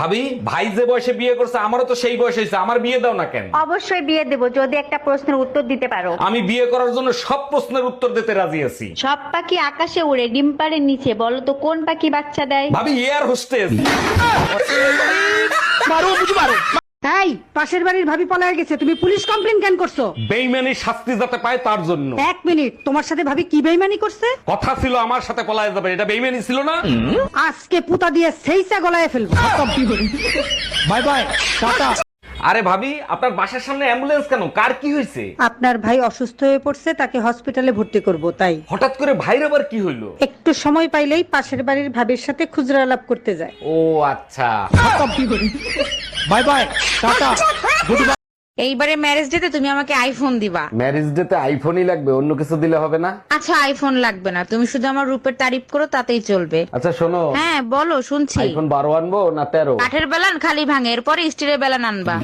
ভাবি ভাই যে বয়সে বিয়ে করছে আমারও তো সেই বয়স হয়েছে আমার বিয়ে দাও না কেন? অবশ্যই বিয়ে দেবো যদি একটা প্রশ্নের উত্তর দিতে পারো। আমি বিয়ে করার জন্য সব প্রশ্নের উত্তর দিতে রাজি আছি। সব পাখি আকাশে উড়ে ডিম পাড়ের নিচে বলো তো কোন পাখি বাচ্চা দেয়? ভাবি এয়ার হোস্টেস পাশের বাড়ির ভাবি পলায় গেছে তুমি পুলিশ কমপ্লেন কেন করছ? বেইমানি শাস্তি যাতে পায় তার জন্য। এক মিনিট তোমার সাথে ভাবি কি বেইমানি করছে? কথা ছিল আমার সাথে পলায় যাবে এটা বেইমানি ছিল না? আজকে পুতা দিয়ে সেইসা গলায় ফেলব। Bye bye tata. আরে ভাবি আপনার বাসার সামনে অ্যাম্বুলেন্স কেন? কার কি হয়েছে? আপনার ভাই অসুস্থ হয়ে পড়ছে তাকে হসপিটালে ভর্তি করব তাই। হঠাৎ করে ভাইর আবার কি হইল? একটু সময় পাইলেই পাশের বাড়ির ভাবির সাথে খুচরা আলাপ করতে যায়। ও আচ্ছা। বাই বাই টাটা গুড এইবারে ম্যারেজ ডেতে তুমি আমাকে আইফোন দিবা। ম্যারেজ ডেতে আইফোনই লাগবে অন্য কিছু দিলে হবে না? আচ্ছা আইফোন লাগবে না। তুমি শুধু আমার রূপের তারিফ করো তাতেই চলবে। আচ্ছা শোনো। হ্যাঁ বলো শুনছি। আইফোন বারো আনব না তেরো? কাঠের বেলান খালি ভাঙে এরপরে স্টিলের বেলান আনবা।